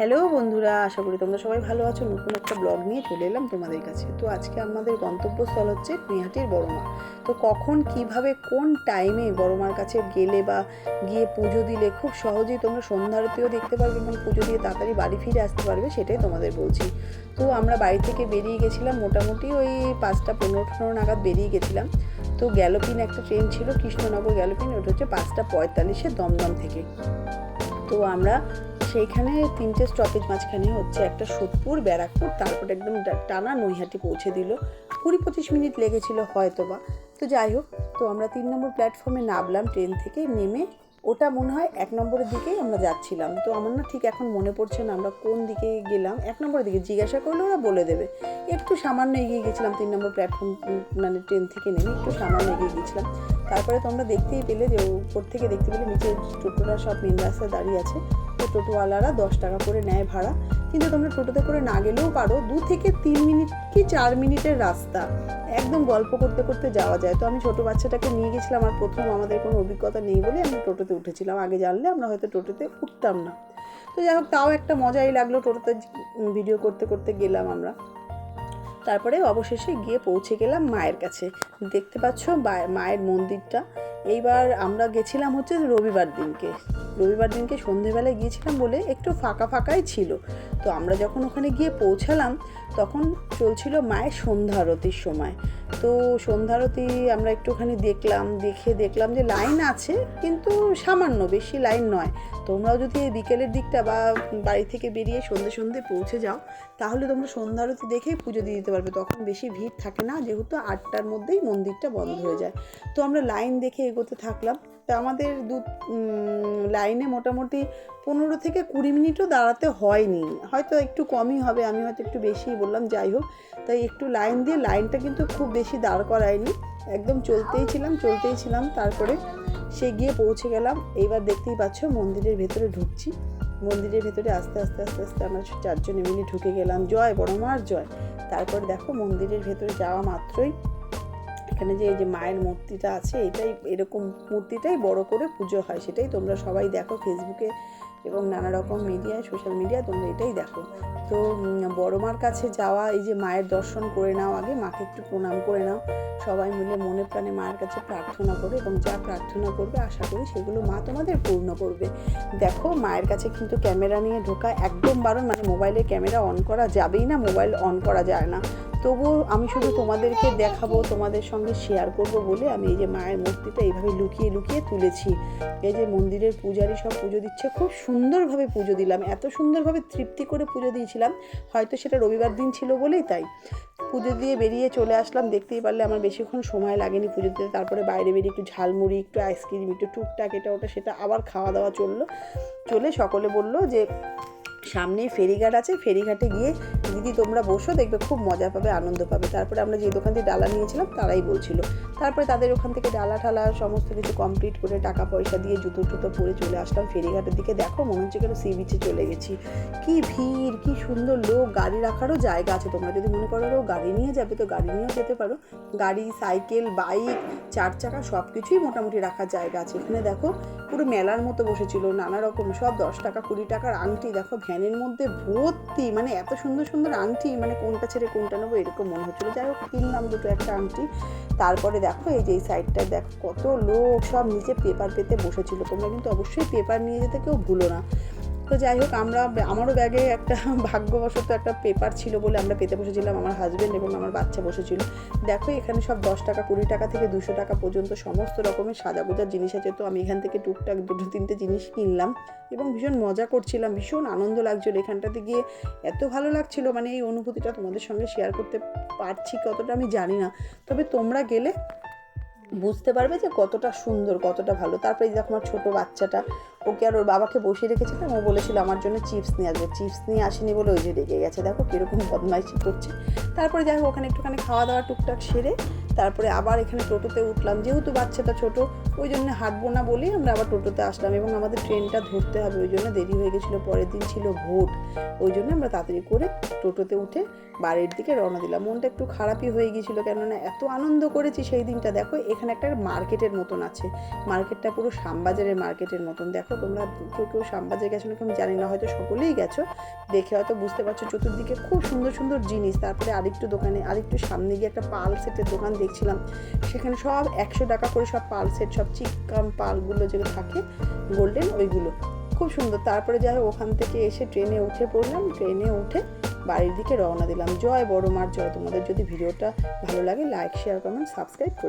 Hello বন্ধুরা, আশা করি তোমরা সবাই ভালো আছো। নতুন একটা ব্লগ নিয়ে চলে এলাম তোমাদের কাছে। তো আজকে আমাদের গন্তব্যস্থল হচ্ছে নৈহাটির বড়মা। তো কখন, কীভাবে, কোন টাইমে বড়মার কাছে গেলে বা গিয়ে পুজো দিলে খুব সহজেই তোমরা সন্ধ্যারতিও দেখতে পারবে এবং পুজো দিয়ে তাড়াতাড়ি বাড়ি ফিরে আসতে পারবে সেটাই তোমাদের বলছি। তো আমরা বাড়ি থেকে বেরিয়ে গেছিলাম, মোটামুটি ওই পাঁচটা পনেরো পনেরো নাগাদ বেরিয়ে গেছিলাম। তো গ্যালোপিন একটা ট্রেন ছিল, কৃষ্ণনগর গ্যালোপিন, ওটা হচ্ছে পাঁচটা পঁয়তাল্লিশে দমদম থেকে। তো আমরা সেইখানে তিনটে স্টপেজ মাঝখানে হচ্ছে একটা সোদপুর, ব্যারাকপুর, তারপর একদম টানা নৈহাটি পৌঁছে দিল। কুড়ি পঁচিশ মিনিট লেগেছিল হয়তো বা তো যাই হোক, তো আমরা তিন নম্বর প্ল্যাটফর্মে নামলাম ট্রেন থেকে, নেমে ওটা মনে হয় এক নম্বরের দিকেই আমরা যাচ্ছিলাম। তো আমার না ঠিক এখন মনে পড়ছে না আমরা কোন দিকে গেলাম। এক নম্বরের দিকে জিজ্ঞাসা করলে ওরা বলে দেবে। একটু সামান্য এগিয়ে গেছিলাম তিন নম্বর প্ল্যাটফর্ম মানে ট্রেন থেকে নেমে একটু সামান্য এগিয়ে গেছিলাম। তারপরে তোমরা দেখতেই পেলে যে উপর থেকে দেখতে পেলে নিচে টোটোরা সব মেন রাস্তায় দাঁড়িয়ে আছে। তো টোটোওয়ালারা দশ টাকা করে নেয় ভাড়া। কিন্তু তোমরা টোটোতে করে না গেলেও পারো। দু থেকে তিন মিনিট কি চার মিনিটের রাস্তা। একদম গল্প করতে করতে যাওয়া যায়। তো আমি ছোটো বাচ্চাটাকে নিয়ে গেছিলাম। আর প্রথম আমাদের কোনো অভিজ্ঞতা নেই বলে আমি টোটোতে উঠেছিলাম। আগে জানলে আমরা হয়তো টোটোতে উঠতাম না। তো যাই হোক, তাও একটা মজাই লাগল টোটোতে ভিডিও করতে করতে গেলাম আমরা। তারপরে অবশেষে গিয়ে পৌঁছে গেলাম মায়ের কাছে। দেখতে পাচ্ছ মায়ের মন্দিরটা। এইবার আমরা গেছিলাম হচ্ছে রবিবার দিনকে। রবিবার দিনকে সন্ধেবেলায় গিয়েছিলাম বলে একটু ফাঁকা ফাঁকাই ছিল। তো আমরা যখন ওখানে গিয়ে পৌঁছালাম, তখন চলছিল মায়ের সন্ধ্যা আরতির সময়। তো সন্ধ্যারতি আমরা একটুখানি দেখলাম, দেখে দেখলাম যে লাইন আছে, কিন্তু সামান্য, বেশি লাইন নয়। তোমরাও যদি বিকেলের দিকটা বা বাড়ি থেকে বেরিয়ে সন্ধে সন্ধে পৌঁছে যাও, তাহলে তোমরা সন্ধ্যারতি দেখেই পুজো দিয়ে দিতে পারবে। তখন বেশি ভিড় থাকে না, যেহেতু আটটার মধ্যেই মন্দিরটা বন্ধ হয়ে যায়। তো আমরা লাইন দেখে এগোতে থাকলাম। তা আমাদের দু লাইনে মোটামুটি পনেরো থেকে কুড়ি মিনিটও দাঁড়াতে হয়নি। হয়তো একটু কমই হবে, আমি হয়তো একটু বেশিই বললাম, যাই হোক। তাই একটু লাইন দিয়ে লাইনটা কিন্তু খুব বেশি দাঁড় করায়নি। একদম চলতেই ছিলাম চলতেই ছিলাম। তারপরে সে গিয়ে পৌঁছে গেলাম। এইবার দেখতেই পাচ্ছ মন্দিরের ভেতরে ঢুকছি। মন্দিরের ভেতরে আস্তে আস্তে আস্তে আস্তে আমরা চারজনে মিলে ঢুকে গেলাম। জয় বড় মার, জয়। তারপর দেখো মন্দিরের ভেতরে যাওয়া মাত্রই এখানে যে, এই যে মায়ের মূর্তিটা আছে, এটাই এরকম মূর্তিটাই বড় করে পুজো হয়, সেটাই তোমরা সবাই দেখো ফেসবুকে এবং নানা রকম মিডিয়ায়, সোশ্যাল মিডিয়া তোমরা এটাই দেখো। তো বড় মার কাছে যাওয়া, এই যে মায়ের দর্শন করে নাও আগে, মাকে একটু প্রণাম করে নাও। সবাই মিলে মনে প্রাণে মায়ের কাছে প্রার্থনা করে এবং যা প্রার্থনা করবে, আশা করি সেগুলো মা তোমাদের পূর্ণ করবে। দেখো, মায়ের কাছে কিন্তু ক্যামেরা নিয়ে ঢোকা একদম বারণ মানে মোবাইলে ক্যামেরা অন করা যাবেই না, মোবাইল অন করা যায় না। তবুও আমি শুধু তোমাদেরকে দেখাবো, তোমাদের সঙ্গে শেয়ার করব বলে আমি এই যে মায়ের মূর্তিটা এইভাবে লুকিয়ে লুকিয়ে তুলেছি। এই যে মন্দিরের পূজারি সব পুজো দিচ্ছে, খুব সুন্দরভাবে পুজো দিলাম। এত সুন্দরভাবে তৃপ্তি করে পুজো দিয়েছিলাম, হয়তো সেটা রবিবার দিন ছিল বলেই তাই। পুজো দিয়ে বেরিয়ে চলে আসলাম, দেখতেই পারলে আমার বেশিক্ষণ সময় লাগেনি পুজো দিতে। তারপরে বাইরে বেরিয়ে একটু ঝালমুড়ি, একটু আইসক্রিম একটু টুকটাক এটা ওটা, সেটা আবার খাওয়া দাওয়া চলল। চলে সকলে বলল যে সামনে ফেরিঘাট আছে, ফেরিঘাটে গিয়ে দিদি তোমরা বসো, দেখবে খুব মজা পাবে, আনন্দ পাবে। তারপরে আমরা যে দোকান থেকে ডালা নিয়েছিলাম, তারাই বলছিল। তারপরে তাদের ওখান থেকে ডালা ঠালা সমস্ত কিছু কমপ্লিট করে টাকা পয়সা দিয়ে জুতো টুতো পরে চলে আসলাম ফেরিঘাটের দিকে। দেখো, মনে হচ্ছে কেন সি বিচে চলে গেছি। কি ভিড়, কি সুন্দর লোক, গাড়ি রাখারও জায়গা আছে। তোমরা যদি মনে করো গাড়ি নিয়ে যাবে, তো গাড়ি নিয়েও যেতে পারো। গাড়ি সাইকেল বাইক চার চাকা সব কিছুই মোটামুটি রাখার জায়গা আছে। এখানে দেখো, পুরো মেলার মতো বসেছিল, নানা রকম, সব দশ টাকা, কুড়ি টাকার আংটি, দেখো ভ্যানের মধ্যে ভর্তি মানে এত সুন্দর সুন্দর আংটি মানে কোনটা ছেড়ে কোনটা নেব এরকম মনে হচ্ছিল। যাই হোক কিনলাম দুটো একটা আংটি। তারপরে দেখো, এই যে এই সাইডটা দেখো কত লোক সব নিচে পেপার পেতে বসেছিল। তোমরা কিন্তু অবশ্যই পেপার নিয়ে যেতে কেউ ভুলো না। তো যাই হোক, আমরা আমারও ব্যাগে একটা ভাগ্যবশত একটা পেপার ছিল বলে আমরা পেতে বসেছিলাম। আমার হাজব্যান্ড এবং আমার বাচ্চা বসেছিল। দেখো, এখানে সব দশ টাকা, কুড়ি টাকা থেকে দুশো টাকা পর্যন্ত সমস্ত রকমের সাজা গোজার জিনিস আছে। তো আমি এখান থেকে টুকটাক দুটো, তিনটে জিনিস কিনলাম এবং ভীষণ মজা করছিলাম। ভীষণ আনন্দ লাগছিল এখানটাতে গিয়ে। এত ভালো লাগছিল মানে এই অনুভূতিটা তোমাদের সঙ্গে শেয়ার করতে পারছি কতটা আমি জানি না। তবে তোমরা গেলে বুঝতে পারবে যে কতটা সুন্দর, কতটা ভালো। তারপরে দেখো আমার ছোটো বাচ্চাটা, ওকে আর ওর বাবাকে বসিয়ে রেখেছিলাম ও বলেছিল আমার জন্য চিপস নিয়ে আসবে। চিপস নিয়ে আসেনি বলে ওই যে রেগে গেছে। দেখো কীরকম বদমাইশি করছে। তারপরে যাই হোক, ওখানে একটুখানি খাওয়া দাওয়া টুকটাক সেরে তারপরে আবার এখানে টোটোতে উঠলাম। যেহেতু বাচ্চাটা ছোট, ওই জন্য হাঁটবো না বলেই আমরা আবার টোটোতে আসলাম এবং আমাদের ট্রেনটা ধরতে হবে, ওই জন্য দেরি হয়ে গেছিল, পরের দিন ছিল ভোট ওই জন্য আমরা তাড়াতাড়ি করে টোটোতে উঠে বাড়ির দিকে রওনা দিলাম। মনটা একটু খারাপই হয়ে গিয়েছিল কেননা এত আনন্দ করেছি সেই দিনটা। দেখো, এখানে একটা মার্কেটের মতন আছে। মার্কেটটা পুরো শ্যামবাজারের মার্কেটের মতন। দেখো, তোমরা কেউ কেউ শ্যামবাজার গেছো নাকি আমি জানি না, হয়তো সকলেই গেছো। দেখে হয়তো বুঝতে পারছ, চতুর্দিকে খুব সুন্দর সুন্দর জিনিস। তারপরে আরেকটু দোকানে, আরেকটু সামনে গিয়ে একটা পাল সেটের দোকান দেখছিলাম। সেখানে সব একশো টাকা করে সব পাল সেট সব চিকান পালগুলো যেগুলো থাকে গোল্ডেন ওইগুলো। খুব সুন্দর। তারপরে যাই হোক, ওখান থেকে এসে ট্রেনে উঠে পড়লাম। ট্রেনে উঠে বাড়ির দিকে রওনা দিলাম। জয় বড় মার জয় তোমাদের। যদি ভিডিওটা ভালো লাগে লাইক শেয়ার কমেন্ট সাবস্ক্রাইব করে